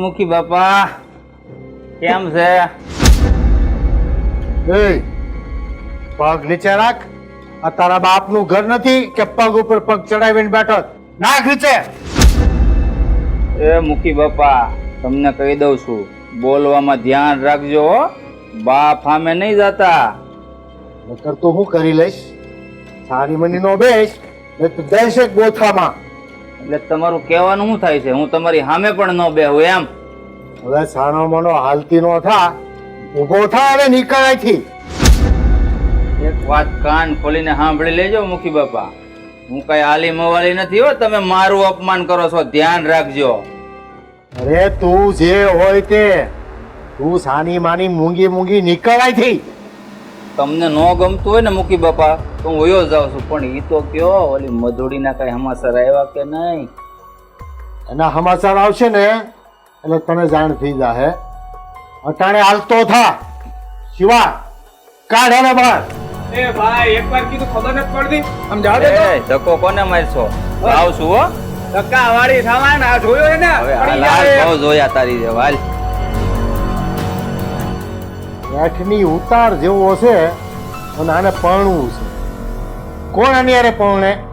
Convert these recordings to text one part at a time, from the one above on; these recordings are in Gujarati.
મૂકી બાપા કેમ છે? એ પગ નીચે રાખ. આ તારા બાપનું ઘર નથી કે પગ ઉપર પગ ચડાવીને બેઠો. નાખ નીચે. એ મૂકી બાપા તમને કહી દઉં છું બોલવામાં ધ્યાન રાખજો હો. બાપ સામે નહીં જતા. નકર તો હું કરી લઈશ. સારી મની નો બેસ ને તું જઈશ ગોથામાં. એટલે તમારું કહેવાનું શું થાય છે? હું તમારી સામે પણ ન બેહું એમ. હવે સાણો મનો હાલતી નો થા ઊભો થા અને નીકળ એક વાત કાન ખોલીને સાંભળી લેજો મુખી બાપા. હું કઈ આલી મવાલી નથી હો તમે મારું અપમાન કરો છો ધ્યાન રાખજો. અરે તું જે હોય તે તું સાની માની મૂંગી મૂંગી નીકળાય અહીંથી તમને ન ગમતું હોય ને મૂકી બાપા તો હું વયો જાઉં છું. પણ એ તો કયો ઓલી મધુડીના કઈ સમાચાર આવ્યા કે નહીં? એના સમાચાર આવશે ને એટલે તને જાણ થઈ જાહે. અટાણે હાલતો થા. શિવા કાઢ એને બહાર. એ ભાઈ એકવાર કીધું ખબર નથી પડતી. સમજાવ દે ધક્કો કોને મારશો? આવ છું હો. ધક્કા વાળી થવાના આ જોયો ને હવે હાલ બહુ જોયા તારી હાલ. બેઠની ઉતાર જેવો છે અને આને પરણવું છે. કોણ આની હારે પરણે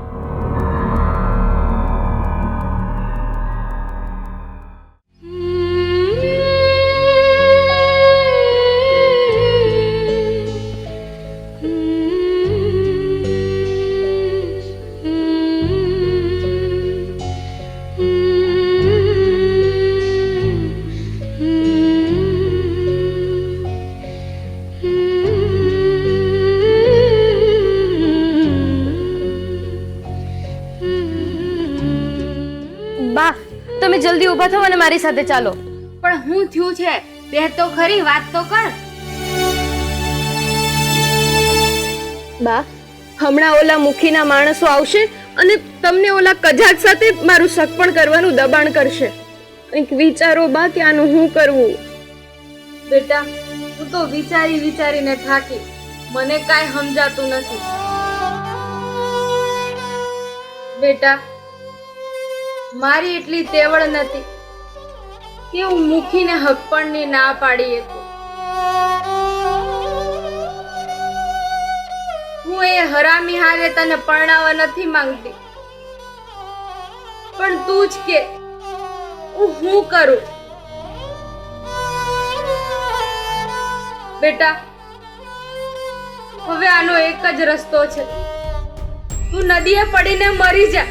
ઊભા અને મારી સાથે ચાલો. પણ હું થયું છે? બે તો ખરી વાત તો કર. બા હમણાં ઓલા મુખીના માણસો આવશે અને તમને ઓલા કજાક સાથે મારું સગપણ કરવાનું દબાણ કરશે. કંઈક વિચારો બા કે આનું હું કરવું? બેટા હું તો વિચારી વિચારીને થાકી. મને કાંઈ સમજાતું નથી. બેટા મારી એટલી તેવડ નથી. કે હું મૂકીને હકપણની ના પાડી હતો હું એ હરામી હારે તને પરણાવવા નથી માંગતી. પણ તું જ કે, હું હું કરું? બેટા, હવે આનો એક જ રસ્તો છે. તું નદીએ પડીને મરી જા.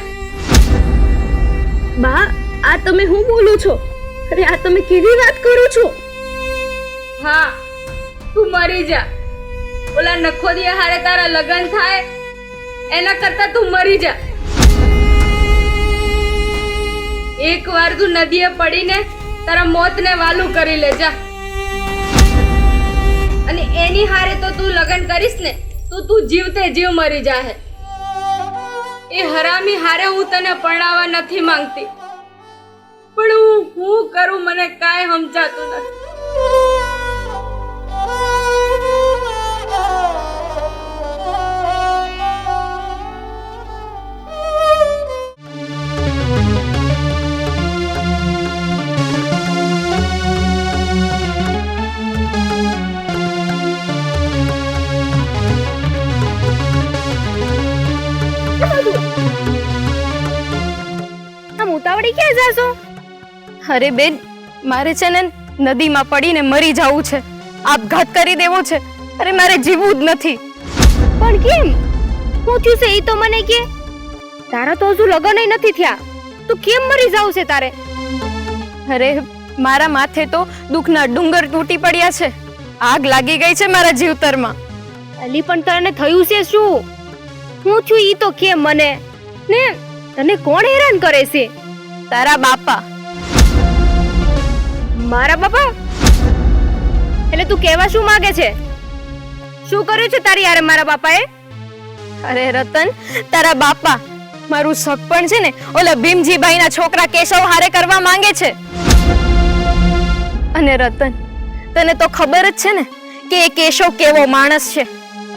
બા, આ તમે હું બોલું છો? અરે, આ તમે કેવી વાત કરો છો? હા, તું મરી જા. ઓલા નખોદિયા હારે તારા લગ્ન થાય, એના કરતા તું મરી જા. એક વાર તું નદીએ પડીને તારા મોતને વાલું કરી લે, જા. અને એની હારે તો તું લગ્ન કરીશ ને, તો તું જીવતે જીવ મરી જાહે. એ હરામી હારે હું તને પરણાવવા નથી માંગતી. પણ હું હું કરું? મને કાંઈ સમજાતું નથી. અરે બેન મારે છે ને નદીમાં પડીને મરી જવું છે. આપઘાત કરી દેવો છે. અરે મારે જીવવું જ નથી. પણ કેમ? હું થયું છે? એ તો મને કે. તારા તો હજુ લગ્ન નથી થયા. તું કેમ મરી જાવ છે તારે? અરે મારા માથે તો દુઃખના ડુંગર તૂટી પડ્યા છે. આગ લાગી ગઈ છે મારા જીવતરમાં. અલી પણ તને થયું છે શું? હું છું ઈ તો કે મને? ને? તને કોણ હેરાન કરે છે? તારા બાપા. મારા બાપા? એટલે તું કહેવા શું માંગે છે? શું કર્યું છે તારી યારે મારા બાપાએ? અરે રતન તારા બાપા મારું શક પણ છે ને ઓલા ભીમજીભાઈના છોકરા કેશવ હારે કરવા માંગે છે. અને રતન તને તો ખબર જ છે ને કે એ કેશવ કેવો માણસ છે.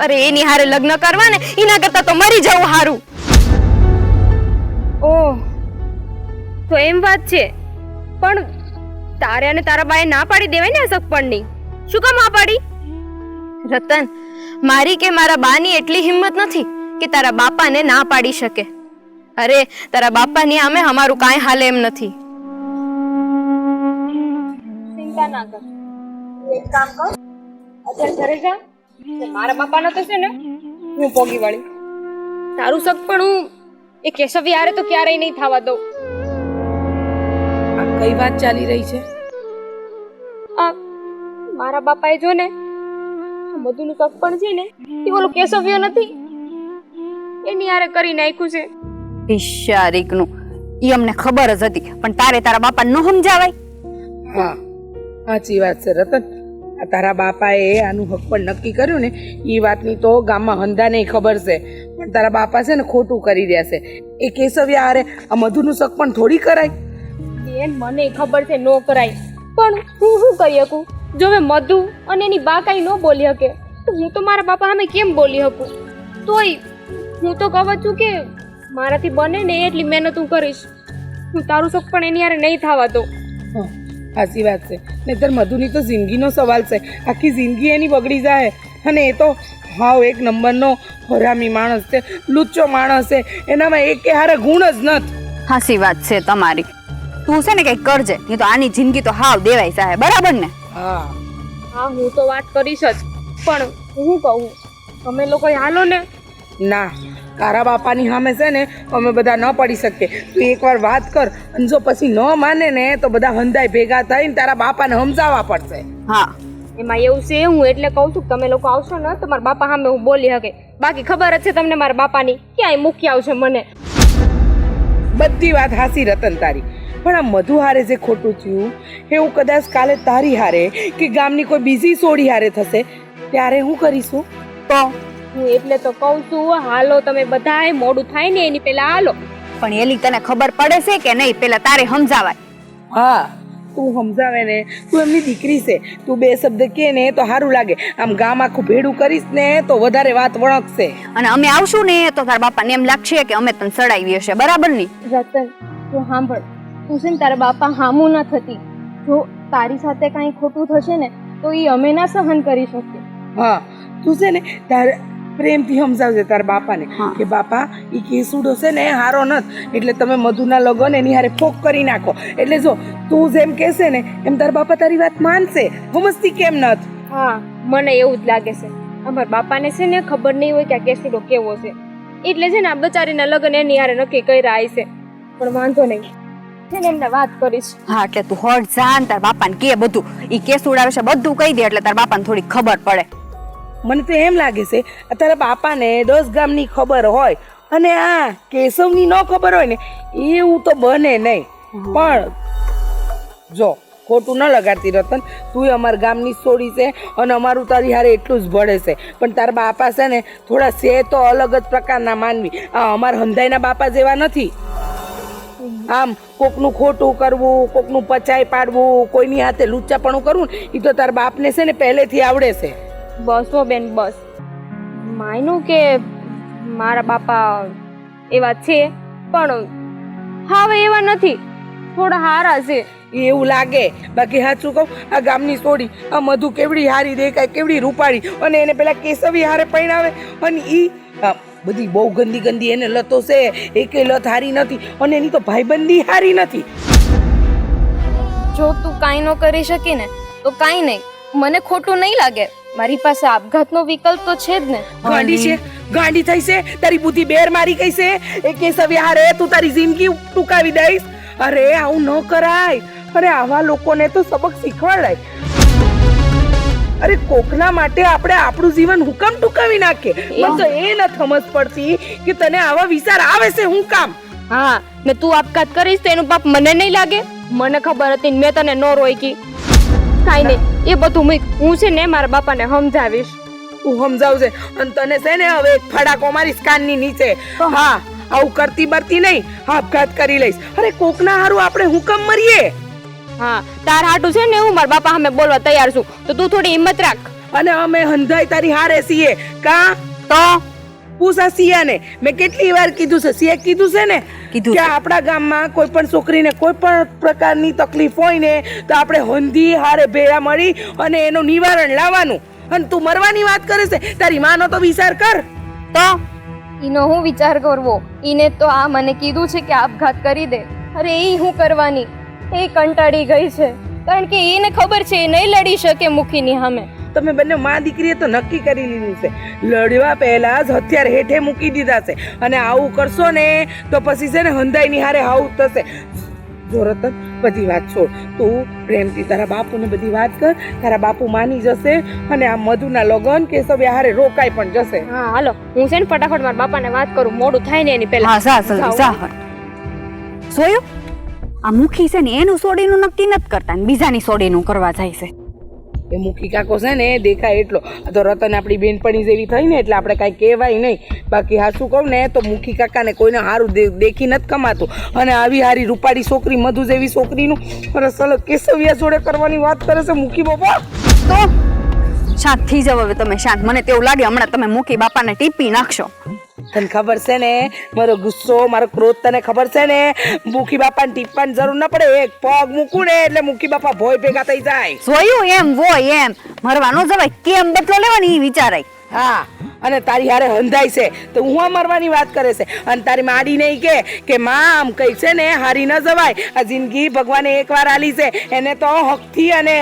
અરે એની હારે લગ્ન કરવા ને એના કરતા તો મરી જવું હારું. ઓહ તો એમ વાત છે. પણ તારે અને તારા બાએ ના પાડી દેવાય ને આ સગપણની. શું કામ આ પાડી? રતન મારી કે મારા બાની એટલી હિંમત નથી કે તારા બાપાને ના પાડી શકે. અરે તારા બાપાની આમે અમારું કાંઈ હાલ એમ નથી. ચિંતા ના કર. એક કામ કર અત્યારે ઘરે જા. મારા બાપાનો તો છે ને હું પોગી વાળી. તારું સગ પણ હું એ કેશવ યારે તો ક્યારેય નહીં થવા દઉં. કઈ વાત ચાલી રહી છે? આ મારા બાપાએ જો ને મધુનું શક પણ છે ને એ ઓલું કેશવ્યો નથી. એની આરે કરી નાખ્યું છે. પિશારીકનું ઈ અમને ખબર જ હતી પણ તારે તારા બાપા ન સમજાવાય. હા સાચી વાત છે રતન. આ તારા બાપાએ આનું હક પણ નક્કી કર્યું ને એ વાતની તો ગામમાં હંધાને ખબર છે. પણ તારા બાપા છે ને ખોટું કરી રહ્યા છે. એ કેશવ્યા હારે આ મધુનું શક પણ થોડી કરાય. બેન મને ખબર છે નો કરાય. પણ હું શું કરી શકું? જો હવે મધુ અને એની બા કાંઈ ન બોલી શકે તો હું તો મારા બાપા સામે કેમ બોલી શકું? તોય હું તો કહું છું કે મારાથી બને ને એટલી મહેનત હું કરીશ. હું તારું શોખ પણ એની યારે નહીં થવા દઉં. સાચી વાત છે. નહીતર મધુની તો જિંદગીનો સવાલ છે. આખી જિંદગી એની બગડી જાય. અને એ તો હાવ એક નંબરનો હરામી માણસ છે લુચ્ચો માણસ છે. એનામાં એક કે હારે ગુણ જ નથી. હાસી વાત છે તમારી. તું છે ને કઈ કરજે. નહીં તો આની જિંદગી તો હાવ દેવાય સાહેબ. બરાબર ને? હા. હા હું તો વાત કરીશ જ. પણ હું કહું તમે લોકો હાલો ને. ના તારા બાપાની સામે છે ને અમે બધા ન પડી શકીએ. તું એકવાર વાત કર અને જો પછી ન માને ને તો બધા હંધાય ભેગા થઈને તારા બાપાને સમજાવવા પડશે. હા. એમાં એવું છે હું એટલે કહું છું કે તમે લોકો આવશો ને તો મારા બાપા સામે હું બોલી શકે બાકી ખબર જ છે તમને મારા બાપાની. ક્યાંય મૂકી આવશે મને. બધી વાત હાસી રતન તારી. પણ આ મધુ હારે જે ખોટું થયું એવું કદાચ કાલે તારી હારે કે ગામની કોઈ બીજી સોડી હારે થશે ત્યારે હું કરીશું? તો? હું એટલે તો કહું છું હાલો તમે બધાય મોડું થાય ને એની પહેલા હાલો. પણ એલી તને ખબર પડે છે કે નહીં પહેલા તારે સમજાવાય. હા તું સમજાવે ને તું એમની દીકરી છે તું બે શબ્દ કે ને તો સારું લાગે. આમ ગામ આખું ભેડું કરીશ ને તો વધારે વાત વણકશે અને અમે આવશું ને તો તારા બાપાને એમ લાગશે કે અમે તને સડાવી હશે બરાબરની? રતન તું સાંભળ. તું છે ને તારા બાપા હામું ના થતી. જો તારી સાથે કાંઈ ખોટું થશે ને તો એ અમે ના સહન કરી શકીએ. હા તું છે ને તારે પ્રેમથી સમજાવજે તારા બાપાને. કે બાપા એ કેસુડો છે ને હારો નથી. એટલે તમે મધુના લગન એની હારે ફોક કરી નાખો. એટલે જો તું જેમ કહેશે ને એમ તારા બાપા તારી વાત માનશે. સમજતી કેમ નથી? હા મને એવું જ લાગે છે. અમારા બાપાને છે ને ખબર નહીં હોય કે આ કેસુડો કેવો છે. એટલે છે ને આ બચારીના લગ્ન એની હારે નક્કી કર્યા છે પણ વાંધો નહીં. છે ને એમને વાત કરીશ. હા એટલે તું હટ જાન તાર બાપાને કે બધું. ઈ કેસ ઉડાવે છે બધું કહી દે એટલે તાર બાપાને થોડી ખબર પડે. મને તો એમ લાગે છે તારા બાપાને દસ ગામની ખબર હોય અને આ કેશવની ન ખબર હોય ને એવું તો બને નહીં. પણ જો ખોટું ન લગાડતી રતન તું અમારા ગામની છોડી છે અને અમારું તારી હારે એટલું જ ભળે છે. પણ તારા બાપા છે ને થોડા સે તો અલગ જ પ્રકારના માનવી. આ અમારા હંધાઈના બાપા જેવા નથી. આમ કોકનું ખોટું કરવું કોકનું પચાઈ પાડવું કોઈની હાથે લુચ્ચાપણું કરવું એ તો તારા બાપને છે ને પહેલેથી આવડે છે. બસ હો બેન બસ. માયનું કે મારા બાપા એવા છે પણ હવે એવા નથી. થોડા હારા છે. એવું લાગે. બાકી સાચું કહું આ ગામની છોડી આ મધુ કેવડી હારી દેખાય કેવડી રૂપાળી અને એને પેલા કેસવી હારે પહેણાવે અને ઈ આ બધી બહુ ગંદી ગંદી એને લતો છે એકે લત હારી નથી અને એની તો ભાઈબંધી હારી નથી. જો તું કાંઈ ન કરી શકી ને તો કાંઈ નહીં. મને ખોટું નહીં લાગે. મારી પાસે આપઘાતનો વિકલ્પ તો છે જ ને. ગાંડી છે ગાંડી થઈ છે તારી બુદ્ધિ બેર મારી ગઈ છે. એ કેસવી હારે તું તારી જિંદગી ટૂંકાવી દઈશ. અરે આવું ન કરાય. અરે આવા લોકોને તો સબક શીખવાડાય. અરે કોકના માટે આપણે આપણું જીવન હુકમ કામ ટૂંકાવી નાખીએ. મને તો એ ન સમજ પડતી કે તને આવા વિચાર આવે છે હું કામ? હા ને તું આપઘાત કરીશ તો એનું પાપ મને નહીં લાગે? મને ખબર હતી ને મેં તને ન રોકી કાઈ નહીં એ બધું મેં હું છે ને મારા બાપાને સમજાવીશ. તું સમજાવજે અને તને છે ને હવે એક ફડાકો મારીશ કાનની નીચે. હા આવું કરતી બરતી નહીં આપઘાત કરી લઈશ. અરે કોકના હારું આપણે હુકમ મરીએ. હા તાર હાટું છે ને હું મારા બાપા અમે બોલવા તૈયાર છું. તો તું થોડી હિંમત રાખ. અને અમે હંધાઈ તારી હારે છીએ. કા? તો? પૂછા સિયાને. મેં કેટલી વાર કીધું છે? સિયા કીધું છે ને કીધું કે આપણા ગામમાં કોઈ પણ છોકરીને કોઈ પણ પ્રકારની તકલીફ હોય ને તો આપણે હંધી હારે ભેળા મળી અને એનું નિવારણ લાવવાનું. અને તું મરવાની વાત કરે છે? તારી માનો તો વિચાર કર. તો? ઈનો હું વિચાર કરવો? ઈને તો આ મને કીધું છે કે આપઘાત કરી દે. અરે એ હું કરવાની? એ કંટાળી ગઈ છે. કારણ કે એને ખબર છે એ નહીં લડી શકે મુખીની સામે. તમે બંને મા દીકરીએ તો નક્કી કરી લીધું છે. લડવા પહેલા જ હથિયાર હેઠે મૂકી દીધા છે. અને આવું કરશો ને તો પછી છે ને હંધાઈ હારે આવું થશે. જો રતન બધી વાત છોડ. તું પ્રેમથી તારા બાપુને બધી વાત કર. તારા બાપુ માની જશે અને આ મધુના લગન કે સબ હારે રોકાઈ પણ જશે. હા હાલો. હું છે ને ફટાફટ મારા બાપાને વાત કરું. મોડું થાય ને એની પહેલા. હા સા સા. જોયું આ મુખી છે ને એનું સોડીનું નક્કી નથી કરતા ને બીજાની સોડીનું કરવા જાય છે. એ મુખી કાકો છે ને દેખાય એટલો. આ તો રતન આપણી બેનપણી જેવી થઈ ને એટલે આપણે કાંઈ કહેવાય નહીં. બાકી હા શું કહું ને તો મુખી કાકાને કોઈને સારું દેખી નથી કમાતું. અને આવી હારી રૂપાળી છોકરી મધુ જેવી છોકરીનું સલગ કેસવિયા જોડે કરવાની વાત કરે છે મુખી બાપા. તો શાંત થઈ જાવ હવે તમે શાંત. મને તેવું લાગે હમણાં તમે મૂકી બાપાને ટીપી નાખશો. તને ખબર છે ને? મારો ગુસ્સો મારો ક્રોધ તને ખબર છે ને? મુખી બાપાને ટીપવાની જરૂર ન પડે. એક પગ મૂકું ને એટલે મુખી બાપા ભોય ભેગા થઈ જાય. જોયું એમ વોય એમ. મરવાનો જવાય કેમ બદલો લેવાની એ વિચારાય હા અને તારી હારે હંધાય છે. તો હું આ મરવાની વાત કરે છે? અને તારી માડી નહીં કે કે માં આમ કઈ છે ને હારી ન જવાય. આ જિંદગી ભગવાને એકવાર આલી છે. એને તો હકથી અને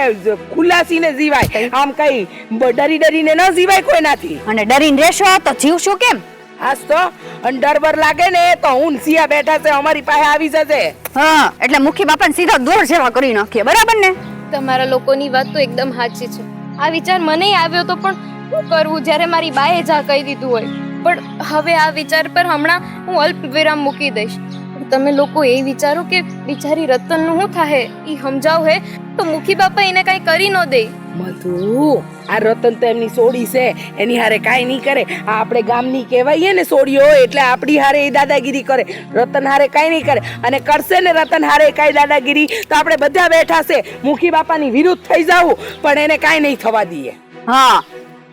ખુલાસીને જીવાય. આમ કઈ ડરી ડરીને ન જીવાય કોઈનાથી. અને ડરીને રહેશો તો જીવશો કેમ? હાસ તો અંડરવર ડર લાગે ને તો હું સિયા બેઠા છે અમારી પાસે આવી જશે હા એટલે મુખી બાપાને સીધા દોર જેવા કરી નાખીએ બરાબર ને? તમારા લોકોની વાત તો એકદમ સાચી છે. આ વિચાર મને આવ્યો તો પણ શું કરવું જ્યારે મારી બાએ જ આ કહી દીધું હોય. પણ હવે આ વિચાર પર હમણાં હું અલ્પ વિરામ મૂકી દઈશ. તમે લોકો એ વિચારો કે બિચારી રતનનું શું થાય એ સમજાવ હે તો મુખી બાપા એને કાંઈ કરી ન દે. મધુ, આ રતન તો એમની સોડી છે. એની હારે કાંઈ નહીં કરે. આ આપણે ગામની કહેવાઈએ ને સોડીઓ એટલે આપણી હારે એ દાદાગીરી કરે. રતન હારે કાંઈ નહીં કરે. અને કરશે ને રતન હારે કાંઈ દાદાગીરી, તો આપણે બધા બેઠા છે. મુખી બાપાની વિરુદ્ધ થઈ જાવું, પણ એને કાંઈ નહીં થવા દઈએ. હા,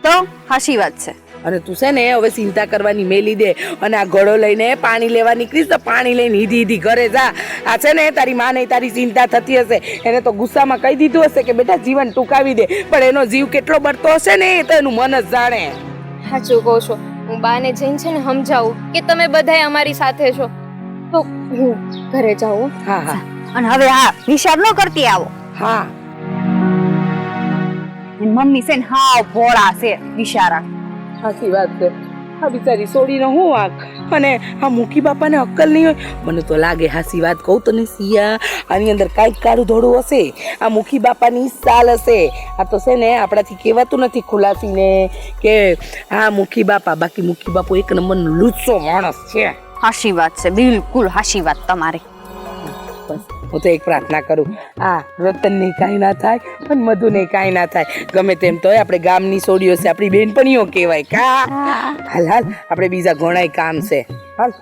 તો હાશી વાત છે. અને તું છે ને હવે ચિંતા કરવાની મેલી દે અને આ ઘડો લઈને પાણી લેવા નીકળીશ તો પાણી લઈને હીધી હીધી ઘરે જા. આ છે ને તારી માને તારી ચિંતા થતી હશે. એને તો ગુસ્સામાં કહી દીધું હશે કે બેટા જીવન ટૂંકાવી દે. પણ એનો જીવ કેટલો બળતો હશે ને એ તો એનું મન જ જાણે. સાચું કહો છો. હું બાને જઈને છે ને સમજાવું કે તમે બધાય અમારી સાથે છો. તો હું ઘરે જાઉં. હા હા. અને હવે હા વિચાર ન કરતી આવો. હા. મમ્મી છે ને હાવ ભોળા છે બિચારા સાચી વાત છે. આ બિચારી છોડીનો હું વાંક અને આ મુખી બાપાને અક્કલ નહીં હોય? મને તો લાગે હાસી વાત કહું તો તને સિયા આની અંદર કાંઈક કાળું ધોળું હશે. આ મુખી બાપાની સાલ હશે. આ તો છે ને આપણાથી કહેવાતું નથી ખુલાસીને કે આ મુખી બાપા. બાકી મુખી બાપુ એક નંબરનો લૂચો માણસ છે. હાશી વાત છે, બિલકુલ હાશી વાત તમારી. હું તો એક પ્રાર્થના કરું. આ રતનને કાંઈ ના થાય, પણ મધુને કાંઈ ના થાય. ગમે તેમ તોય આપણે ગામની સોડીઓ છે, આપણી બેનપણીઓ કહેવાય. કા? હાલ હાલ, આપણે બીજા ઘણાય કામ છે. હાલ.